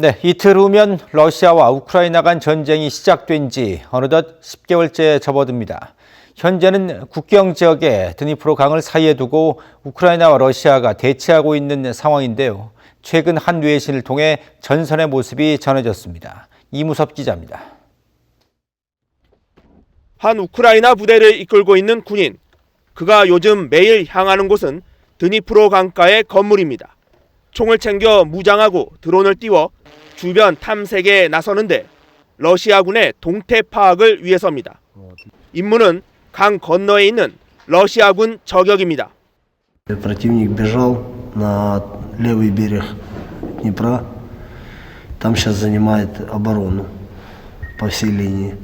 네, 이틀 후면 러시아와 우크라이나 간 전쟁이 시작된 지 어느덧 10개월째 접어듭니다. 현재는 국경 지역에 드니프로 강을 사이에 두고 우크라이나와 러시아가 대치하고 있는 상황인데요. 최근 한 외신을 통해 전선의 모습이 전해졌습니다. 이무섭 기자입니다. 한 우크라이나 부대를 이끌고 있는 군인. 그가 요즘 매일 향하는 곳은 드니프로 강가의 건물입니다. 총을 챙겨 무장하고 드론을 띄워 주변 탐색에 나서는데 러시아군의 동태 파악을 위해서입니다. 임무는 강 건너에 있는 러시아군 저격입니다. Противник бежал на левый берег Днепра. Там сейчас занимает оборону по всей линии.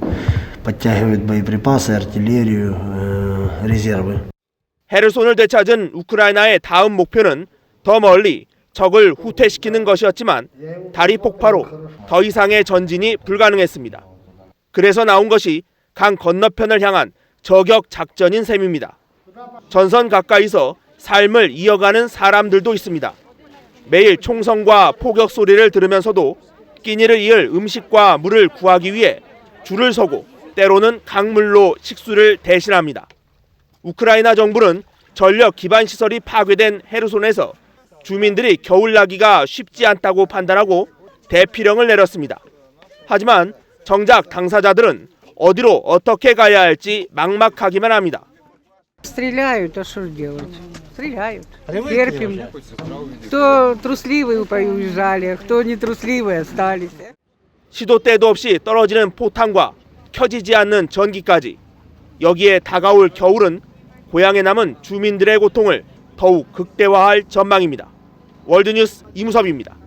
Подтягивает боеприпасы, артиллерию, э, резервы. 헤르손을 되찾은 우크라이나의 다음 목표는 더 멀리 적을 후퇴시키는 것이었지만 다리 폭파로 더 이상의 전진이 불가능했습니다. 그래서 나온 것이 강 건너편을 향한 저격 작전인 셈입니다. 전선 가까이서 삶을 이어가는 사람들도 있습니다. 매일 총성과 포격 소리를 들으면서도 끼니를 이을 음식과 물을 구하기 위해 줄을 서고 때로는 강물로 식수를 대신합니다. 우크라이나 정부는 전력 기반 시설이 파괴된 헤르손에서 주민들이 겨울나기가 쉽지 않다고 판단하고 대피령을 내렸습니다. 하지만 정작 당사자들은 어디로 어떻게 가야 할지 막막하기만 합니다. Стреляют, а что ж делать? Стреляют. Терпим. Кто трусливые уезжали, кто не трусливые остались. 시도 때도 없이 떨어지는 포탄과 켜지지 않는 전기까지 여기에 다가올 겨울은 고향에 남은 주민들의 고통을 더욱 극대화할 전망입니다. 월드뉴스 이무섭입니다.